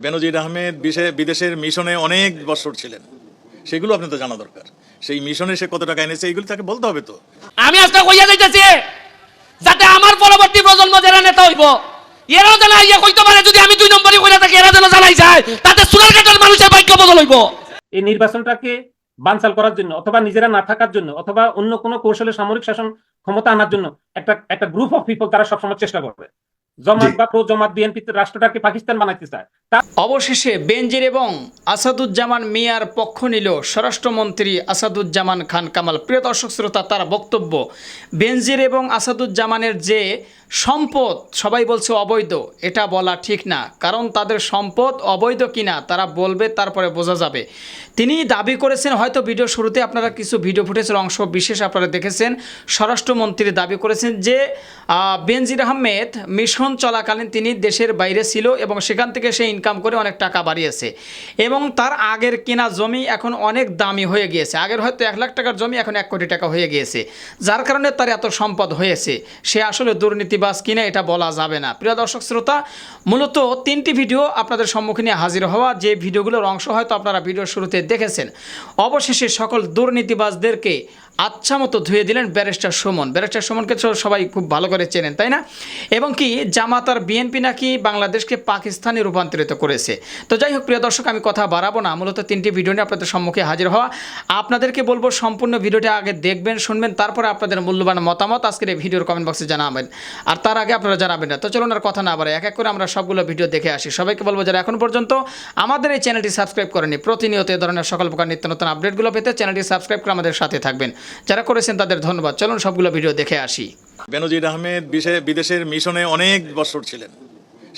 বেনজির আহমেদ বিদেশের মিশনে অনেক বছর ছিলেন। সেগুলো আপনার তো জানা দরকার। সেই মিশনে সে কত টাকা এনেছে এইগুলো তাকে বলতে হবে তো। আমি আজকে কইয়া যাইতেছি যাতে আমার পরবর্তী প্রজন্ম যারা নেতা হইব এরাও যেন ইয়ে কইতে পারে যদি আমি দুই নম্বরই কইরা থাকি এরা যেন জানাই যায় তাতে সুরারঘাটের মানুষের ভাগ্য বদল হইব। এই নির্বাচনটাকে বানচাল করার জন্য অথবা নিজেরা না থাকার জন্য অথবা অন্য কোনো কৌশলে সামরিক শাসন ক্ষমতা আনার জন্য একটা একটা গ্রুপ অফ পিপল তারা সবসময় চেষ্টা করবে। জমাত বা প্রো জমাত বিএনপি রাষ্ট্রটাকে পাকিস্তান বানাইতে চায় তা অবশেষে বেনজির এবং আসাদুজ্জামান মিয়ার পক্ষ নিল স্বরাষ্ট্রমন্ত্রী আসাদুজ্জামান খান কামাল। প্রিয় দর্শক শ্রোতা তার বক্তব্য বেনজির এবং আসাদুজ্জামানের যে সম্পদ সবাই বলছে অবৈধ এটা বলা ঠিক না। কারণ তাদের সম্পদ অবৈধ কিনা তারা বলবে তারপরে বোঝা যাবে। তিনি দাবি করেছেন হয়তো ভিডিও শুরুতে আপনারা কিছু ভিডিও ফুটেজের অংশ বিশেষ আপনারা দেখেছেন। স্বরাষ্ট্রমন্ত্রী দাবি করেছেন যে আহ, বেনজির আহমেদ মিশন চলাকালীন তিনি দেশের বাইরে ছিল এবং সেখান থেকে সে ইনকাম করে অনেক টাকা বাড়িয়েছে। এবং তার আগের কেনা জমি এখন অনেক দামি হয়ে গিয়েছে। আগের হয়তো এক লাখ টাকার জমি এখন এক কোটি টাকা হয়ে গিয়েছে। যার কারণে তার এত সম্পদ হয়েছে। সে আসলে দুর্নীতিবাজ কিনা এটা বলা যাবে না। প্রিয় দর্শক শ্রোতা, মূলত তিনটি ভিডিও আপনাদের সম্মুখীনে হাজির হওয়া। যে ভিডিওগুলোর অংশ হয়তো আপনারা ভিডিওর শুরুতে দেখেছেন। অবশেষে সকল দুর্নীতিবাজদেরকে আচ্ছা মতো ধুয়ে দিলেন ব্যারিস্টার সুমন। ব্যারিস্টার সুমনকে তো সবাই খুব ভালো করে চেনেন, তাই না? এবং কি, জামাত আর বিএনপি নাকি বাংলাদেশকে পাকিস্তানে রূপান্তরিত করেছে। তো যাই হোক, প্রিয় দর্শক, আমি কথা বাড়াবো না। মূলত তিনটি ভিডিও নিয়ে আপনাদের সম্মুখে হাজির হওয়া। আপনাদেরকে বলব, সম্পূর্ণ ভিডিওটা আগে দেখবেন, শুনবেন, তারপরে আপনাদের মূল্যবান মতামত আজকের এই ভিডিওর কমেন্ট বক্সে জানাবেন। আর তার আগে আপনারা জানাবেন না। তো চলুন আর কথা না বাড়ে এক এক করে আমরা সবগুলো ভিডিও দেখে আসি। সবাইকে বলব, যারা এখন পর্যন্ত আমাদের এই চ্যানেলটি সাবস্ক্রাইব করেনি প্রতিনিয়ত এ ধরনের সকল প্রকার নিত্য নতুন আপডেটগুলো পেতে চ্যানেলটি সাবস্ক্রাইব করে আমাদের সাথে থাকবেন। যারা করেছেন তাদের ধন্যবাদ। চলুন সবগুলো ভিডিও দেখে আসি। বেনজির আহমেদ বিদেশের মিশনে অনেক বছর ছিলেন।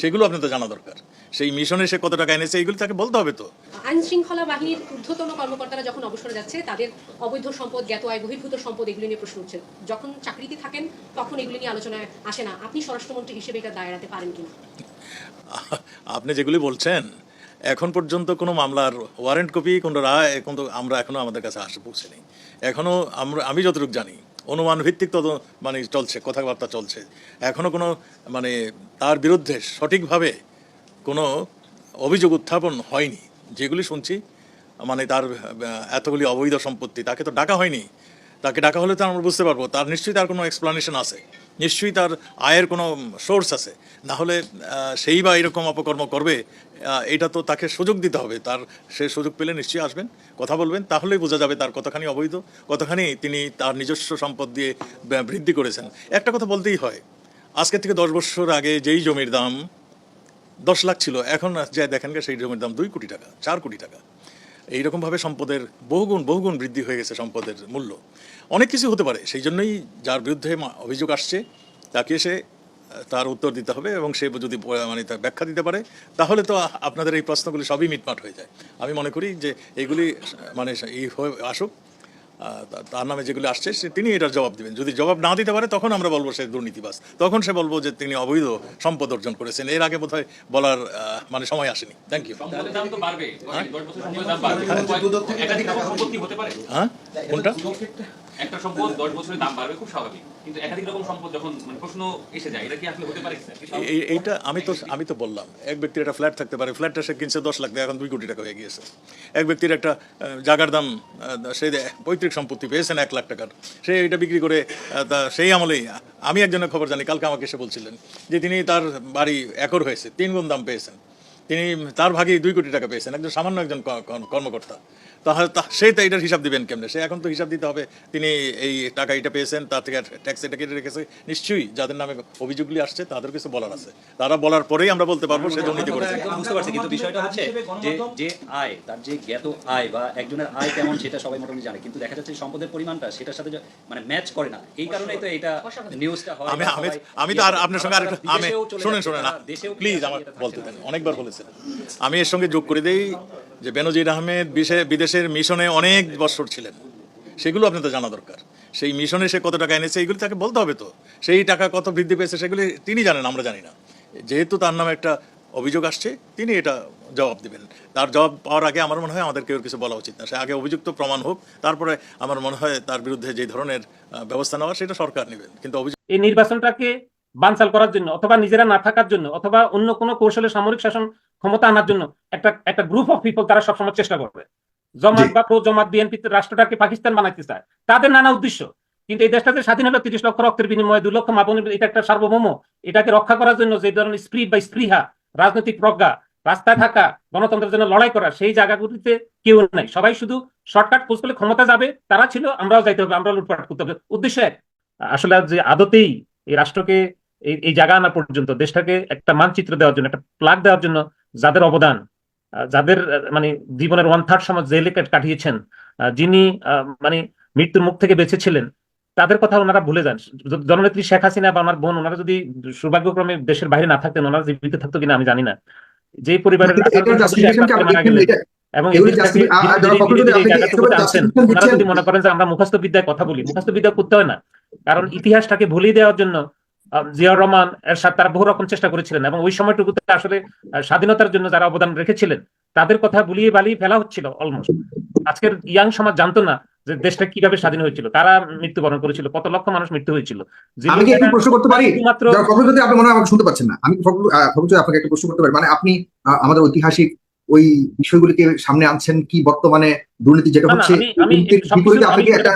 সেগুলো আপনার তো জানা দরকার। সেই মিশনে সে কত টাকা এনেছে এইগুলো তাকে বলতে হবে তো। আইন শৃঙ্খলা বাহিনীর ঊর্ধ্বতন কর্মকর্তারা যখন অবসরে যাচ্ছে তাদের অবৈধ সম্পদ জ্ঞাত আয় বহির্ভূত সম্পদ এগুলি নিয়ে প্রশ্ন উঠছে। যখন চাকরিতে থাকেন তখন এগুলি নিয়ে আলোচনায় আসে না। আপনি স্বরাষ্ট্রমন্ত্রী হিসেবে এটা দায় এড়াতে পারেন কিনা? আপনি যেগুলি বলছেন এখন পর্যন্ত কোনো মামলার ওয়ারেন্ট কপি কোনো রায় কিন্তু আমরা এখনও আমাদের কাছে আসে পৌঁছেনি। এখনও আমরা আমি যতটুকু জানি অনুমান ভিত্তিক তদ মানে চলছে, কথাবার্তা চলছে। এখনও কোনো মানে তার বিরুদ্ধে সঠিকভাবে কোনো অভিযোগ উত্থাপন হয়নি। যেগুলি শুনছি মানে তার এতগুলি অবৈধ সম্পত্তি, তাকে তো ডাকা হয়নি। তাকে ডাকা হলে তো আমরা বুঝতে পারব, তার নিশ্চয়ই তার কোনো এক্সপ্লানেশন আছে। নিশ্চয়ই তার আয়ের কোনো সোর্স আছে। না হলে সেই বা এরকম অপকর্ম করবে এটা তো তাকে সুযোগ দিতে হবে। তার সে সুযোগ পেলে নিশ্চয়ই আসবেন, কথা বলবেন, তাহলেই বোঝা যাবে তার কতখানি অবৈধ, কতখানি তিনি তার নিজস্ব সম্পদ দিয়ে বৃদ্ধি করেছেন। একটা কথা বলতেই হয়, আজকে থেকে দশ বছর আগে যেই জমির দাম দশ লাখ ছিল, এখন যা দেখেন সেই জমির দাম দুই কোটি টাকা, চার কোটি টাকা। এইরকমভাবে সম্পদের বহুগুণ বহুগুণ বৃদ্ধি হয়ে গেছে সম্পদের মূল্য। অনেক কিছু হতে পারে, সেই জন্যই যার বিরুদ্ধে অভিযোগ আসছে, তাকে সে তার উত্তর দিতে হবে এবং সে যদি মানে তার ব্যাখ্যা দিতে পারে তাহলে তো আপনাদের এই প্রশ্নগুলি সবই মিটমাট হয়ে যায়। আমি মনে করি যে এগুলি মানে ই হয়ে আসুক তার নামে যেগুলি আসছে সে তিনি এটার জবাব দিবেন। যদি জবাব না দিতে পারে তখন আমরা বলব সে দুর্নীতিবাস তখন সে বলব যে তিনি অবৈধ সম্পদ অর্জন করেছেন। এর আগে বোধহয় বলার মানে সময় আসেনি। থ্যাংক ইউ হতে পারে? হ্যাঁ? কোনটা? একটা সম্পদ দশ বছরের দাম বাড়বে, খুব স্বাভাবিক। কিন্তু একাধিক রকম সম্পদ যখন মানে প্রশ্ন এসে যায়, এটা কি আসলে হতে পারে এইটা আমি তো আমি তো বললাম, এক ব্যক্তির একটা ফ্ল্যাট থাকতে পারে, ফ্ল্যাটটা সে কিনছে দশ লাখ এখন দুই কোটি টাকা হয়ে গিয়েছে। এক ব্যক্তির একটা জাগার দাম সে পৈতৃক সম্পত্তি পেয়েছেন এক লাখ টাকার, সে এটা বিক্রি করে তা সেই আমলেই, আমি একজনের খবর জানি, কালকে আমাকে এসে বলছিলেন যে তিনি তার বাড়ি একর হয়েছে তিন গুণ দাম পেয়েছেন। তিনি, তার ভাগে দুই কোটি টাকা পেয়েছেন, একজন সামান্য একজন কর্মকর্তা। তাহলে সে তো এটার হিসাব দিবেন কেমনে? সে এখন তো হিসাব দিতে হবে। তিনি এই টাকা এটা পেয়েছেন তার থেকে ট্যাক্স এটা কেটে রেখেছে। নিশ্চয়ই যাদের নামে অভিযোগগুলি আসছে তাদের কিছু বলার আছে। তারা বলার পরেই আমরা বলতে পারব সে দুর্নীতি করেছে। বুঝতে পারছি কিন্তু বিষয়টা হচ্ছে যে যে আয় তার যে জ্ঞাত আয় বা একজনের আয় কেমন সেটা সবাই মোটামুটি জানে। কিন্তু দেখা যাচ্ছে সম্পদের পরিমাণটা সেটার সাথে মানে ম্যাচ করে না। এই কারণেই তো এটা নিউজটা হয় আমি আমি আমি তো আর আপনার সঙ্গে আরেকটা আমি শুনেন শুনেন দেশেও প্লিজ আমার বলতে দেন। অনেকবার বলেছেন আমি এর সঙ্গে যোগ করে দেই। যে বেনজির আহমেদ বিদেশের মিশনে অনেক বছর ছিলেন। সেগুলো আপনার তো জানা দরকার। সেই মিশনে সে কত টাকা এনেছে এইগুলি তাকে বলতে হবে তো। সেই টাকা কত বৃদ্ধি পেয়েছে, সেগুলি তিনি জানেন, আমরা জানি না। যেহেতু তার নামে একটা অভিযোগ আসছে, তিনি এটা জবাব দিবেন। তার জবাব পাওয়ার আগে আমার মনে হয় আমাদের কেউ কিছু বলা উচিত না। সে আগে অভিযুক্ত প্রমাণ হোক, তারপরে আমার মনে হয় তার বিরুদ্ধে যে ধরনের ব্যবস্থা নেওয়া সেটা সরকার নেবেন। কিন্তু অভিযোগ এই নির্বাচনটাকে বানচাল করার জন্য অথবা নিজেরা না থাকার জন্য অথবা অন্য কোনো কৌশলে সামরিক শাসন ক্ষমতা আনার জন্য একটা একটা গ্রুপ অফ পিপল তারা সবসময় চেষ্টা করবে। জমাত বা প্রো জমাত বিএনপি রাষ্ট্রটাকে পাকিস্তান বানাইতে চায়। তাদের নানা উদ্দেশ্য। কিন্তু এই দেশটাতে স্বাধীন হলো তিরিশ লক্ষ রক্তের বিনিময়ে দুই লক্ষ মাপনের এটা একটা সার্বভৌম। এটাকে রক্ষা করার জন্য যে ধরনের স্প্রিট বা স্পৃহা রাজনৈতিক প্রজ্ঞা রাস্তায় থাকা গণতন্ত্রের জন্য লড়াই করা সেই জায়গাগুলিতে কেউ নাই। সবাই শুধু শর্টকাট পোস্ট করলে ক্ষমতা যাবে তারা ছিল আমরাও যাইতে হবে আমরা লুটপাট করতে হবে। উদ্দেশ্য এক। আসলে যে আদতেই এই রাষ্ট্রকে এই এই জায়গা আনা পর্যন্ত দেশটাকে একটা মানচিত্র দেওয়ার জন্য একটা প্লাগ দেওয়ার জন্য যাদের অবদান যাদের মানে জীবনের ওয়ান থার্ড সময় জেলে কাট- কাটিয়েছেন যিনি মানে মৃত্যুর মুখ থেকে বেঁচেছিলেন তাদের কথা ওনারা ভুলে যান। জননেত্রী শেখ হাসিনা বা ওনার বোন ওনারা যদি সৌভাগ্যক্রমে দেশের বাইরে না থাকতেন ওনারা জীবিত থাকতো কিনা আমি জানি না। যে পরিবারের এবং ওনারা যদি মনে করেন যে আমরা মুখস্থ বিদ্যায় কথা বলি মুখস্থ বিদ্যা করতে হয় না। কারণ ইতিহাসটাকে ভুলিয়ে দেওয়ার জন্য জিয়াউর রহমান এর সাথে তারা বহু রকম চেষ্টা করেছিলেন এবং ওই সময়টুকুতে আসলে স্বাধীনতার জন্য যারা অবদান রেখেছিলেন তাদের কথা বুলিয়ে বালিয়ে ফেলা হচ্ছিল অলমোস্ট আজকের ইয়াং সমাজ জানতো না যে দেশটা কীভাবে স্বাধীন হয়েছিল তারা মৃত্যুবরণ করেছিল কত লক্ষ মানুষ মৃত্যু হয়েছিল। আমি কি একটু প্রশ্ন করতে পারি? যদি আপনি মনে হয় আমাকে শুনতে পাচ্ছেন না। আমি আপনাকে একটা প্রশ্ন করতে পারি মানে আপনি আমাদের ঐতিহাসিক ওই বিষয়গুলিকে সামনে আনছেন কি বর্তমানে দুর্নীতি যেটা হচ্ছে বিপরীতে আপনি কি একটা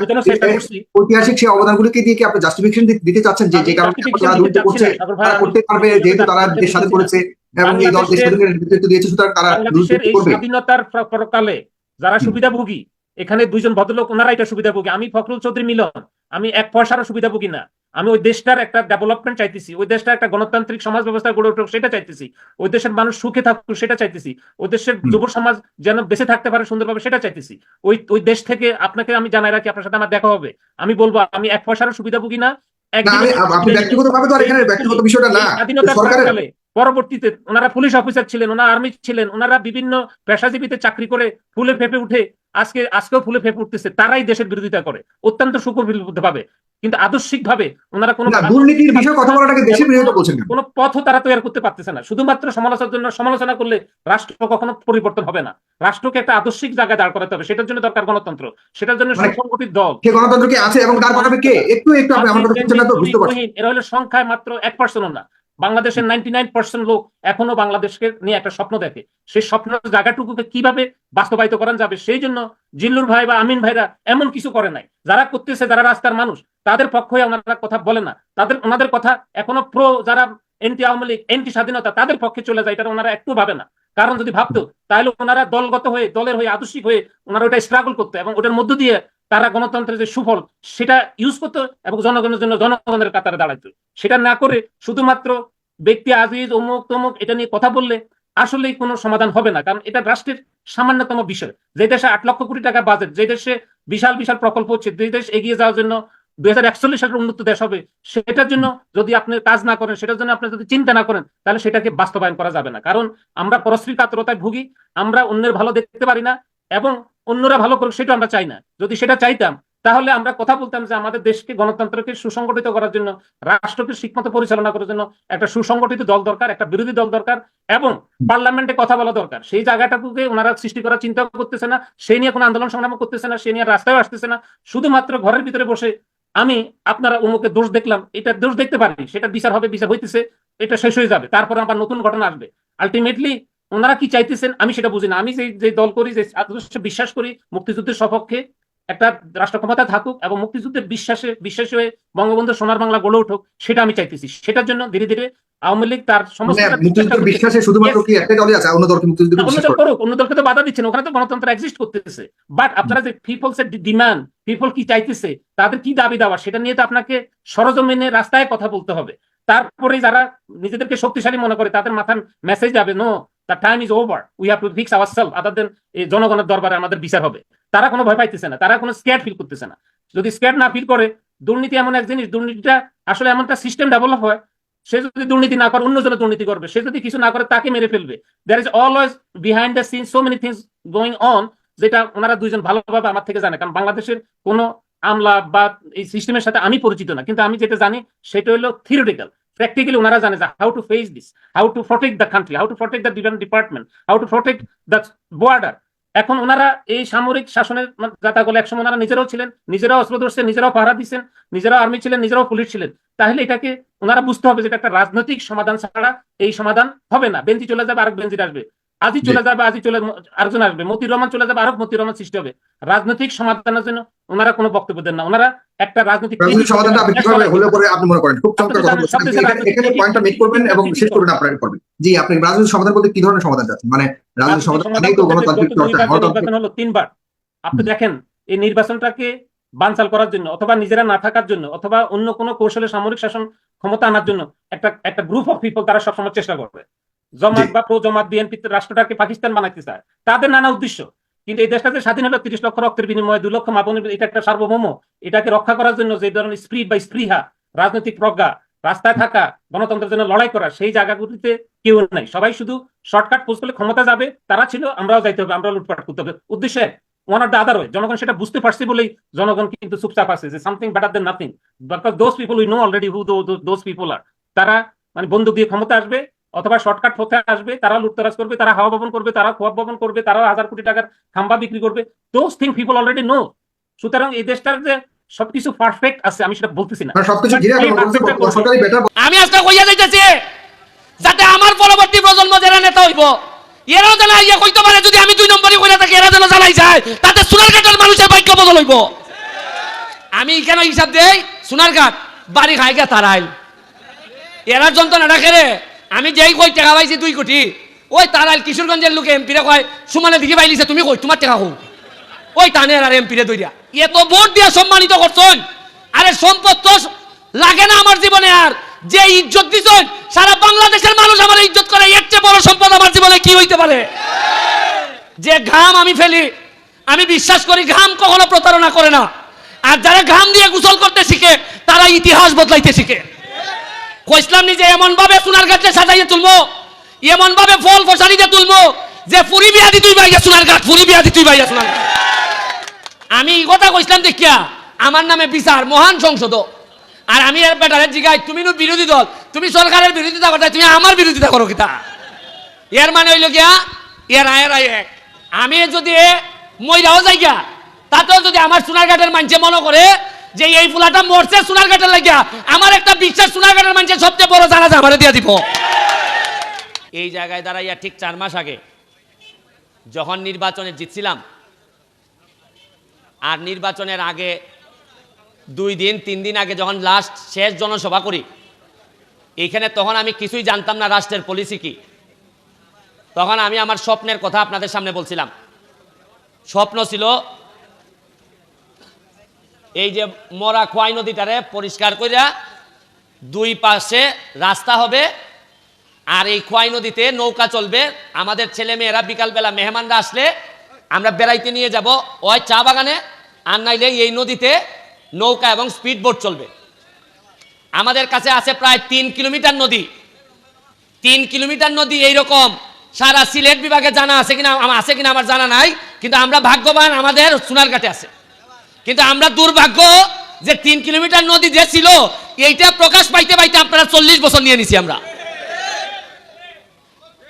ঐতিহাসিক সেই অবদানগুলিকে দিয়ে কি আপনি জাস্টিফিকেশন দিতে চাচ্ছেন যে যে কারণে তারা দুর্নীতি করছে তারা করতে পারবে যেহেতু তারা চাচ্ছি দেশ স্বাধীন করেছে এবং এই দল দেশ নেতৃত্ব দিয়েছে সুতরাং তারা দুর্নীতি করবে। স্বাধীনতার প্র- পরকালে যারা সুবিধাভোগী এখানে দুইজন ভদ্রলোক ওনারা এটা সুবিধাভোগী। আমি ফখরুল চৌধুরী মিলন আমি এক পয়সারও সুবিধাভোগী না। আমি ওই দেশটার একটা ডেভেলপমেন্ট চাইতেছি ওই দেশটা একটা গণতান্ত্রিক সমাজ ব্যবস্থা গড়ে উঠুক সেটা চাইতেছি। ওই দেশের মানুষ সুখে থাকুক সেটা চাইতেছি। ওই দেশের যুব সমাজ যেন বেঁচে থাকতে পারে সুন্দরভাবে সেটা চাইতেছি। ওই ওই দেশ থেকে আপনাকে আমি জানাই রাখি আপনার সাথে আমার দেখা হবে। আমি বলব আমি এক পয়সারও সুবিধাভোগী না না পরবর্তীতে ওনারা পুলিশ অফিসার ছিলেন ওনারা আর্মি ছিলেন ওনারা বিভিন্ন পেশাজীবীতে চাকরি করে ফুলে ফেপে উঠে আজকে আজকেও ফুলে ফেপে উঠতেছে তারাই দেশের বিরোধিতা করে অত্যন্ত সুখবিরোধ ভাবে। কিন্তু আদর্শিক ভাবে ওনারা কোনো দুর্নীতির বিষয়ে কথা বলাটাকে দেশে বিরত বলছেন কোনো? পথও তারা তৈরি করতে পারতেছে না। শুধুমাত্র সমালোচনার জন্য সমালোচনা করলে রাষ্ট্র কখনো পরিবর্তন হবে না। রাষ্ট্রকে একটা আদর্শিক জায়গায় দাঁড় করাতে হবে। সেটার জন্য দরকার গণতন্ত্র। সেটার জন্য সংগঠিত সুসংগঠিত দল। কে গণতন্ত্র কি আছে এবং তার করাবে কে? একটু একটু আপনি আমার কথা শুনছেন না তো বুঝতে পারছি। গহীন, এরা হলো সংখ্যায় মাত্র এক পার্সেন্টও না। বাংলাদেশের নাইনটি লোক এখনও বাংলাদেশকে নিয়ে একটা স্বপ্ন দেখে। সেই স্বপ্নের জায়গাটুকুকে কীভাবে বাস্তবায়িত করা যাবে, সেই জন্য জিল্লুর ভাই বা আমিন ভাইরা এমন কিছু করে নাই। যারা করতেছে, যারা রাস্তার মানুষ, তাদের পক্ষে ওনারা কথা বলে না। তাদের, ওনাদের কথা এখনও প্রো যারা এন্টি আওয়ামী লীগ, এন্টি স্বাধীনতা, তাদের পক্ষে চলে যায়, এটা ওনারা একটু ভাবে না। কারণ যদি ভাবতো, তাহলে ওনারা দলগত হয়ে, দলের হয়ে, আদর্শিক হয়ে ওনারা ওটা স্ট্রাগল করতো এবং ওটার মধ্য দিয়ে তারা গণতন্ত্রের যে সুফল, সেটা ইউজ করতো এবং জনগণের জন্য জনগণের কাতারে দাঁড়াইতো। সেটা না করে শুধুমাত্র ব্যক্তি আজিজ, অমুক, তমুক, এটা নিয়ে কথা বললে আসলেই কোনো সমাধান হবে না। কারণ এটা রাষ্ট্রের সামান্যতম বিষয়। যে দেশে আট লক্ষ কোটি টাকা বাজেট যে দেশে বিশাল বিশাল প্রকল্প হচ্ছে, যে দেশ এগিয়ে যাওয়ার জন্য দুই হাজার একচল্লিশ সালের উন্নত দেশ হবে, সেটার জন্য যদি আপনি কাজ না করেন, সেটার জন্য আপনি যদি চিন্তা না করেন, তাহলে সেটাকে বাস্তবায়ন করা যাবে না। কারণ আমরা পরশ্রী কাতরতায় ভুগি, আমরা অন্যের ভালো দেখতে পারি না এবং অন্যরা ভালো করুক, সেটা আমরা চাই না। যদি সেটা চাইতাম, তাহলে আমরা কথা বলতাম যে আমাদের দেশকে গণতন্ত্রকে সুসংগঠিত করার জন্য, রাষ্ট্রকে ঠিকমতো পরিচালনা করার জন্য একটা সুসংগঠিত দল দরকার, একটা বিরোধী দল দরকার এবং পার্লামেন্টে কথা বলা দরকার। সেই জায়গাটাকে ওনারা সৃষ্টি করার চিন্তা করতেছে না সেই নিয়ে কোনো আন্দোলন সংগ্রাম করতেছে না, সে নিয়ে রাস্তায় আসতেছে না। শুধুমাত্র ঘরের ভিতরে বসে আমি আপনারা অমুকে দোষ দেখলাম, এটা দোষ দেখতে পারি সেটা বিচার হবে, বিচার হইতেছে, এটা শেষ হয়ে যাবে, তারপর আবার নতুন ঘটনা আসবে। আলটিমেটলি ওনারা কি চাইতেছেন? আমি সেটা বুঝি না। আমি যে যে দল করি যে আদর্শে বিশ্বাস করি মুক্তিযুদ্ধের সপক্ষে একটা রাষ্ট্র ক্ষমতা থাকুক এবং মুক্তিযুদ্ধের বিশ্বাসে বিশ্বাসী হয়ে বঙ্গবন্ধু সোনার বাংলা গড়ে উঠুক সেটা আমি চাইতেছি। সেটার জন্য ধীরে ধীরে আওয়ামী লীগ তার সমস্ত মানে বিশ্বাসে শুধুমাত্র কি একটাই দলই আছে? অন্য দলকে অন্য দল করুক অন্য দলকে তো বাধা দিচ্ছেন ওখানে তো গণতন্ত্র এক্সিস্ট করতেছে। বাট আপনারা যে পিপলস এর ডিমান্ড পিপল কি চাইতেছে তাদের কি দাবি দাওয়া সেটা নিয়ে তো আপনাকে সরজমিনে রাস্তায় কথা বলতে হবে। তারপরে যারা নিজেদেরকে শক্তিশালী মনে করে তাদের মাথায় মেসেজ যাবে no the time is over we have to fix our self other than জনগণের দরবারে আমাদের বিচার হবে। তারা কোনো ভয় পাইতেছে না। তারা কোনো স্কেয়ার ফিল করতেছে না। যদি স্কেয়ার না ফিল করে, দুর্নীতি এমন এক জিনিস, দুর্নীতিটা আসলে এমন একটা সিস্টেম ডেভেলপ হয়, সে যদি দুর্নীতি না করে, অন্যজনে দুর্নীতি করবে। সে যদি কিছু না করে, তাকে মেরে ফেলবে। There is always behind the scene so many things going on যেটা ওনারা দুইজন ভালোভাবে আমার থেকে জানে। কারণ বাংলাদেশের কোনো আমলা বা এই সিস্টেমের সাথে আমি পরিচিত না। কিন্তু আমি যেটা জানি, সেটা হলো থিওরিটিক্যাল প্র্যাকটিক্যালি ওনারা জানে যে how to face this how to protect the country how to protect the different department how to protect the border এখন ওনারা এই সামরিক শাসনের যাতা বলে একসময় ওনারা নিজেরাও ছিলেন, নিজেরাও অস্ত্র ধরছেন, নিজেরাও পাহারা দিচ্ছেন নিজেরাও আর্মি ছিলেন, নিজেরাও পুলিশ ছিলেন। তাহলে এটাকে ওনারা বুঝতে হবে যে এটা একটা রাজনৈতিক সমাধান ছাড়া এই সমাধান হবে না। বেঞ্জি চলে যাবে, আরেক বেঞ্জির আসবে। আজই চলে যাবে আজই চলে আরেকজন আসবে। মতির রহমান চলে যাবে আরেক মতির রহমান সৃষ্টি হবে। রাজনৈতিক সমাধানের জন্য ওনারা কোনো বক্তব্য দেন না। ওনারা একটা রাজনৈতিক সমাধানটা আপনি কীভাবে হলে পরে আপনি মনে করেন? খুব চমৎকার কথা বলছেন। এখানে- এখানে পয়েন্টটা মেক করবেন এবং শেষ করবেন আপনারা করবেন। জি আপনি রাজনৈতিক সমাধান বলতে কি ধরনের সমাধান চাচ্ছেন? মানে রাজনৈতিক সমাধান সমাধান মানেই তো করতে গণতান্ত্রিক গত চর্চা দুইবার গণতান্ত্রিক নির্বাচন হলো তিনবার। আপনি দেখেন এই নির্বাচনটাকে বানচাল করার জন্য অথবা নিজেরা না থাকার জন্য অথবা অন্য কোনো কৌশলে সামরিক শাসন ক্ষমতা আনার জন্য একটা একটা গ্রুপ অফ পিপল তারা সবসময় চেষ্টা করবে। জমাত বা প্রো জমাত বিএনপি রাষ্ট্রটাকে পাকিস্তান বানাইতে চায়। তাদের নানা উদ্দেশ্য। কিন্তু এই দেশটা যে স্বাধীন হলো তিরিশ লক্ষ রক্তের বিনিময়ে দুই লক্ষ মাপনের এটা একটা সার্বভৌম। এটাকে রক্ষা করার জন্য যে ধরনের স্প্রিট বা স্পৃহা রাজনৈতিক প্রজ্ঞা রাস্তায় থাকা গণতন্ত্রের জন্য লড়াই করা সেই জায়গাগুলিতে কেউ নাই। সবাই শুধু শর্টকাট পোস্ট করলে ক্ষমতা যাবে তারা ছিল আমরাও যাইতে হবে আমরা লুটপাট করতে হবে। উদ্দেশ্যে one of the other way জনগণ সেটা বুঝতে পারছে বলেই জনগণ কিন্তু চুপচাপ আছে যে something better than nothing because those people we know already who those people are তারা মানে বন্দুক দিয়ে ক্ষমতা আসবে অথবা শর্টকাট পথে আসবে তারা লুটতরাজ করবে তারা হাওয়া ভবন করবে তারা খোয়াব ভবন করবে তারা হাজার কোটি টাকার খাম্বা বিক্রি করবে। Those thing people already know সুতরাং এই দেশটার যে সবকিছু পারফেক্ট আছে আমি সেটা বলতেছি না। মানে আমি আজকে কইয়া যাইতেছি যাতে আমার পরবর্তী প্রজন্ম যারা নেতা হইব এরাও যেন ইয়ে কইতে পারে যদি আমি দুই নম্বরই কইরা থাকি এরা যেন জ্বালাই যায় তাতে সোনারঘাটের মানুষের ভাগ্য বদল হইব। আমি কেন হিসাব দেই? সোনারঘাট বাড়ি খাই গা তারাইল। এরা যন্ত্রণাটা খেলে আমি যেই কই টাকা পাইছি দুই কোটি, ওই তারাইল কিশোরগঞ্জের লোকে এমপিরে কয়, সুমানে দিকে পাইলিছে, তুমি কই, তোমার টাকা হোক ওই টানে আর এমপিরে দইরা এত ভোট দিয়া সম্মানিত করছেন। আরে সম্পদ তো লাগে না আমার জীবনে আর। যে ইজ্জত দিছেন, সারা বাংলাদেশের মানুষ আমার ইজ্জত করে, এর চেয়ে বড় সম্পদ আমার জীবনে কি হইতে পারে? যে ঘাম আমি ফেলি, আমি বিশ্বাস করি ঘাম কখনো প্রতারণা করে না। আর যারা ঘাম দিয়ে গোসল করতে শিখে, তারা ইতিহাস বদলাইতে শিখে। কইসলাম নিজে এমন ভাবে সোনার গাছে সাজাইয়ে তুলবো? এমন ভাবে ফল ফসারিতে তুলবো যে ফুরি বিয়া দি তুই ভাইয়া সোনার গাছ ফুরি বিয়া দি তুই ভাইয়া সোনার। আমি এই কথা কইসলাম দেখিয়া আমার নামে বিচার, মহান সংসদ আর আমি এর বেটারের জিগাই, তুমি নো বিরোধী দল, তুমি সরকারের বিরোধিতা করতে তুমি আমার বিরোধিতা করো কিতা? এর মানে হইল গিয়া, এর আয়ের আয় এক। আমি যদি মইরাও যাই গিয়া তাতেও যদি আমার সোনার সোনারঘাটের মানুষে মনে করে যে এই ফুলাটা মরছে সোনারঘাটের লাগিয়া, আমার একটা বিশ্বাস সোনারঘাটের মানুষের সবচেয়ে বড় জানাজা আমারে দিয়ে দিব। এই জায়গায় দাঁড়াইয়া ঠিক চার মাস আগে যখন নির্বাচনে জিতছিলাম, আর নির্বাচনের আগে দুই দিন, তিন দিন আগে যখন লাস্ট শেষ জনসভা করি এইখানে তখন আমি কিছুই জানতাম না রাষ্ট্রের পলিসি কি। তখন আমি আমার স্বপ্নের কথা আপনাদের সামনে বলছিলাম। স্বপ্ন ছিল এই যে মরা খোয়াই নদীটারে পরিষ্কার কইরা দুই পাশে রাস্তা হবে, আর এই খোয়াই নদীতে নৌকা চলবে। আমাদের ছেলে মেয়েরা বিকালবেলা মেহমানরা আসলে আমরা বেড়াইতে নিয়ে যাব। ওই চা বাগানে, আর নাইলে এই নদীতে নৌকা এবং স্পিড বোট চলবে। আমাদের কাছে আছে প্রায় তিন কিলোমিটার নদী। তিন কিলোমিটার নদী এইরকম। সারা সিলেট বিভাগে জানা আছে কিনা আছে কিনা আমার জানা নাই, কিন্তু আমরা ভাগ্যবান আমাদের সোনারঘাটে আছে। কিন্তু আমরা দুর্ভাগ্য যে তিন কিলোমিটার নদী যে ছিল, এইটা প্রকাশ পাইতে পাইতে আপনারা চল্লিশ বছর নিয়ে নিছি আমরা।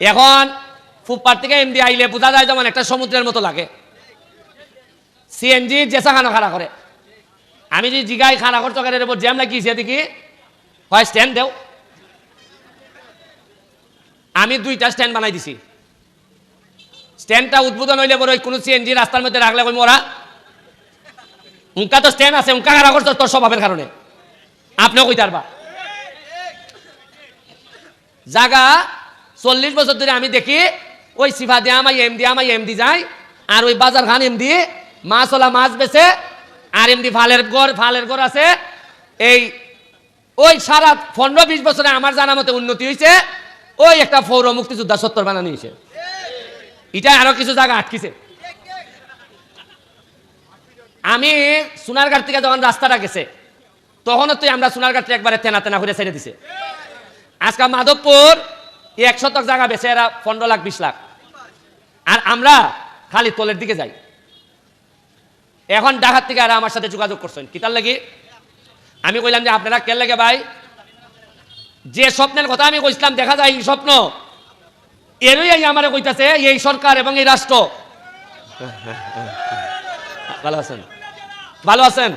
এখন ফুটপাথ থেকে এমডি আইলে বোঝা যায় যেমন একটা সমুদ্রের মতো লাগে। সিএনজি জেসা খানা খাড়া করে। আমি যদি জিগাই খানা করতে এর উপর জ্যাম লাগিয়েছি দেখি হয় স্ট্যান্ড দেও। আমি দুইটা স্ট্যান্ড বানাই দিছি। স্ট্যান্ডটা উদ্বোধন হইলে বড় কোনো সিএনজি রাস্তার মধ্যে রাখলে কই উনকা তো স্ট্যান্ড আছে, উনকা খারাপ করছ? তোর স্বভাবের কারণে। আপনিও কইতে পারবা। জাগা, চল্লিশ বছর ধরে আমি দেখি, ওই সিফা দিয়ে আমাই এম দিয়ে আমাই এম দি যায়, আর ওই বাজার খান এম দিয়ে, মাছ ওলা মাছ বেছে, আর এমনি ফালের গড় ফালের গড় আছে। এই, ওই সারা পনেরো বিশ বছরে আমার জানা মতে উন্নতি হয়েছে ওই একটা পৌর মুক্তিযোদ্ধা সত্তর বানানো হয়েছে এটা আরও কিছু জায়গা আটকিছে। আমি সোনারঘাট থেকে যখন রাস্তাটা গেছে, তখনও তুই আমরা সোনারঘাট থেকে একবারে তেনা তেনা করে ছেড়ে দিছে। আজকে মাধবপুর, এক শতক জায়গা বেছে এরা পনেরো লাখ, বিশ লাখ। আর আমরা খালি তলের দিকে যাই। এখন ডাকাত থেকে এরা আমার সাথে যোগাযোগ করছেন। কি তার লাগি? আমি কইলাম যে আপনারা কে লাগে ভাই? যে স্বপ্নের কথা আমি কইছিলাম, দেখা যায় এই স্বপ্ন। এরই এই আমারে কইতাছে, এই সরকার এবং এই রাষ্ট্র। ভালো আছেন? ভালো আছেন?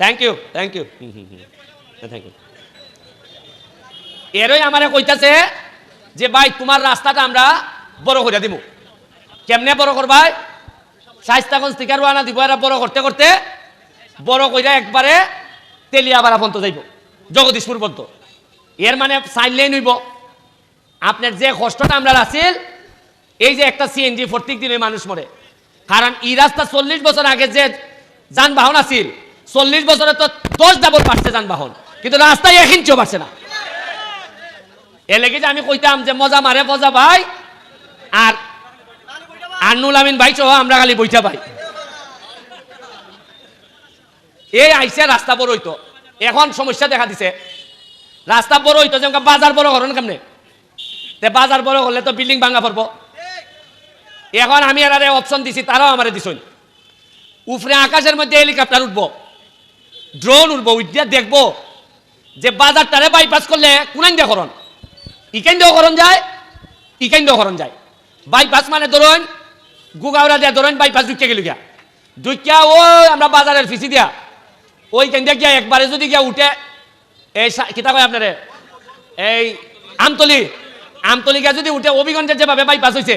Thank you thank you thank you এরই আমারে কইতাছে যে ভাই তোমার রাস্তাটা আমরা বড় করে দিব কেমনে বড় করবাই শাইস্তাগঞ্জ থেকে রোয়ানা দিব এরা বড় করতে করতে। বড় কইরা একবারে তেলিয়াবাড়া পর্যন্ত যাইব জগদীশপুর পর্যন্ত। এর মানে সাইনলেই নইব আপনার যে কষ্টটা আমরা আছিল এই যে একটা সিএনজি প্রত্যেক দিনে মানুষ মরে। কারণ এই রাস্তা চল্লিশ বছর আগে যে যানবাহন আছিল। চল্লিশ বছরে তো দশ ডাবল বাড়ছে যানবাহন। কিন্তু রাস্তায় এক ইঞ্চিও বাড়ছে না। এ লেগে যে আমি কইতাম যে, মজা মারে, মজা ভাই আর আন্নুল আমিন ভাই সহ আমরা খালি বইটা ভাই এই আইসে রাস্তা বড় হইতো। এখন সমস্যা দেখা দিছে। রাস্তা বড় হইতো যেমন বাজার বড় করেন কেমনে? তে বাজার বড় হলে তো বিল্ডিং ভাঙা পড়ব। এখন আমি আর অপশন দিছি, তারাও আমারে দিছই উপরে আকাশের মধ্যে হেলিকপ্টার উঠবো। ড্রোন উঠবো, উঠিয়া দেখব যে বাজারটারে বাইপাস করলে কোনাইন দিয়ে করন ইকেন করন যায় ইকেন করন যায়। বাইপাস মানে ধরুন গুগাওরা দিয়া ধরুন বাইপাস ঢুকে গেল গিয়া। ঢুকিয়া ও আমরা বাজারের ফিসি দিয়া ওই কেন গিয়া একবারে যদি গিয়া উঠে, এই কিতা কয় আপনারে? এই আমতলি। আমতলি গিয়া যদি উঠে, অভিগঞ্জের যেভাবে বাইপাস হয়েছে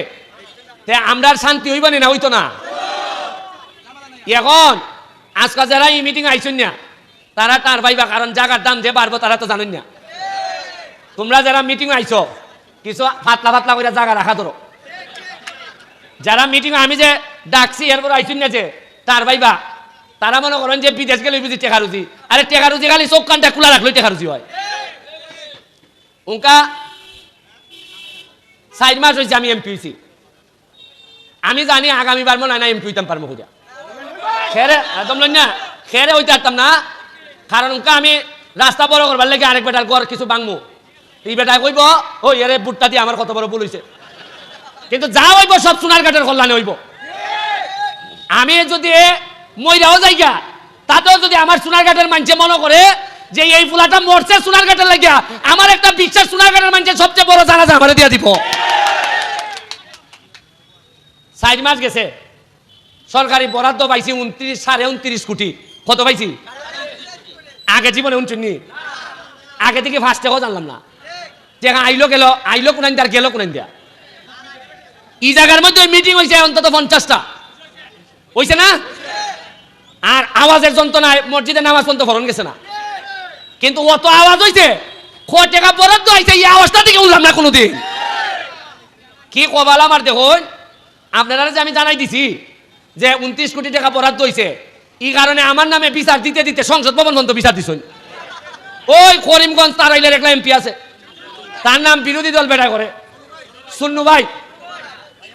তে আমরা শান্তি হইব না, হইতো না। এখন আজকাল যারা এই মিটিং আইসুন না, তারা তার ভাইবা, কারণ জায়গার দাম যে বাড়বো তারা তো জানেন না। তোমরা যারা মিটিং আইছো, কিছু ফাতলা ফাতলা করে জায়গা রাখা ধরো। যারা মিটিং আমি যে ডাকছি এরপর আইসুন না যে, তার ভাইবা, তারা মনে করেন যে বিদেশ গেলে বুঝি টেকা রুজি। আরে টেকা রুজি খালি চোখ কানটা খোলা রাখলেই টেকা রুজি হয়। উনকা, চার মাস হয়েছে আমি এমপি হয়েছি আমি জানি আগামীবার মনে হয় না এমপি হইতাম পারব খুঁজা। খেরে একদম না। খেরে হইতে পারতাম না কারণ উনকা আমি রাস্তা বড় করবার লাগে আরেক বেটার ঘর কিছু বাংমু। এই বেটা কইব ও এরে বুটটা দিয়ে আমার কত বড় ভুল হইছে কিন্তু যা হইব, সব সোনার কাঠের কল্যাণে হইব। আমি যদি মইরাও যাইগা, তাতেও যদি আমার সোনার ঘাটের মানুষে মনে করে যে এই ফুলাটা মরছে সোনার ঘাটের লাগিয়া আমার একটা বিশ্বাস সোনার ঘাটের মানছে সবচেয়ে বড় জানাজা আমার দিয়ে দিব। চার মাস গেছে। সরকারি বরাদ্দ পাইছি উনত্রিশ, সাড়ে উনত্রিশ কোটি। কত পাইছি? আগে জীবনে উনচুন্নি আগে থেকে ফার্স্ট ফার্স্টেও জানলাম না। যে আইলো গেল, আইলো কোনাইন দেয়ার গেল কোনাইন দেয়া এই জায়গার মধ্যে মিটিং হয়েছে অন্তত পঞ্চাশটা। হইছে না? আর আওয়াজের যন্ত্রণায় মসজিদে নামাজ পর্যন্ত ফরন গেছে না। কিন্তু অত আওয়াজ হইছে ক টাকা বরাদ্দ হয়েছে এই আওয়াজটা থেকে উঠলাম না কোনোদিন। কি কবাল আমার দেখুন আপনারা যে আমি জানাই দিছি যে উনত্রিশ কোটি টাকা বরাদ্দ হয়েছে এই কারণে আমার নামে বিচার দিতে দিতে সংসদ ভবন পর্যন্ত বিচার দিছুন। ওই করিমগঞ্জ তারাইলের একটা এমপি আছে। তার নাম বিরোধী দল বেটা করে। শুননু ভাই,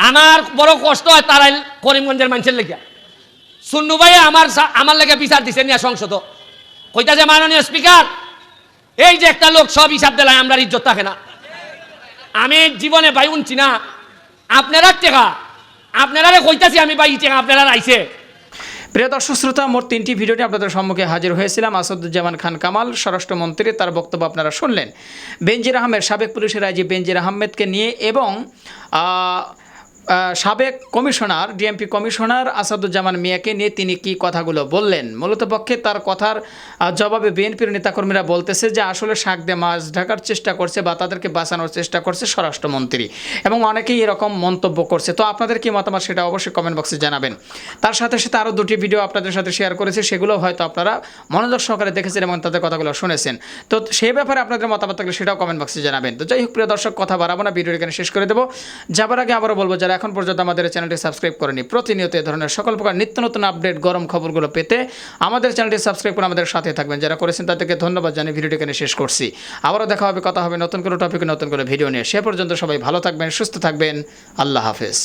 আমার বড় কষ্ট হয় তারাইল করিমগঞ্জের মানুষের লেগে শুননু ভাই আমার আমার লেগে বিচার দিছে নিয়া সংসদ কইতা যে মাননীয় স্পিকার, এই যে একটা লোক সব হিসাব দিলায়, আমরা ইজ্জত থাকে না। আমি জীবনে ভাই উনছি না। আপনারা টেকা আপনারা কইতাছি আমি টেকা আপনারা আইছে প্রিয় দর্শক শ্রোতা, মোট তিনটি ভিডিওটি আপনাদের সম্মুখে হাজির হয়েছিলাম। আসাদুজ্জামান খান কামাল, স্বরাষ্ট্রমন্ত্রী, তার বক্তব্য আপনারা শুনলেন। বেনজির আহমেদ, সাবেক পুলিশের আইজি বেনজির আহমেদকে নিয়ে এবং সাবেক কমিশনার, ডিএমপি কমিশনার আসাদুজ্জামান মিয়াকে নিয়ে তিনি কি কথাগুলো বললেন? মূলত পক্ষে তার কথার জবাবে বিএনপির নেতাকর্মীরা বলতেছে যে আসলে শাক দিয়ে মাছ ঢাকার চেষ্টা করছে বা তাদেরকে বাঁচানোর চেষ্টা করছে স্বরাষ্ট্রমন্ত্রী এবং অনেকেই এরকম মন্তব্য করছে। তো আপনাদের কি মতামত সেটা অবশ্যই কমেন্ট বক্সে জানাবেন। তার সাথে সাথে আরও দুটি ভিডিও আপনাদের সাথে শেয়ার করেছে, সেগুলো হয়তো আপনারা মনোযোগ সহকারে দেখেছেন এবং তাদের কথাগুলো শুনেছেন। তো সেই ব্যাপারে আপনাদের মতামত থাকলে সেটাও কমেন্ট বক্সে জানাবেন। তো যাই হোক, প্রিয় দর্শক, কথা বাড়াবো না ভিডিও এখানে শেষ করে দেবো। যাবার আগে আবারও বলব, যারা এখন পর্যন্ত আমাদের চ্যানেলটি সাবস্ক্রাইব করেনি। প্রতিনিয়ত এ ধরনের সকল প্রকার নিত্য নতুন আপডেট, গরম খবরগুলো পেতে আমাদের চ্যানেলটি সাবস্ক্রাইব করে আমাদের সাথে থাকবেন। যারা করেছেন তাদেরকে ধন্যবাদ জানিয়ে ভিডিওটি এখানে শেষ করছি। আবারও দেখা হবে, কথা হবে নতুন কোনো টপিকে নতুন করে ভিডিও নিয়ে। সে পর্যন্ত সবাই ভালো থাকবেন, সুস্থ থাকবেন। আল্লাহ হাফেজ।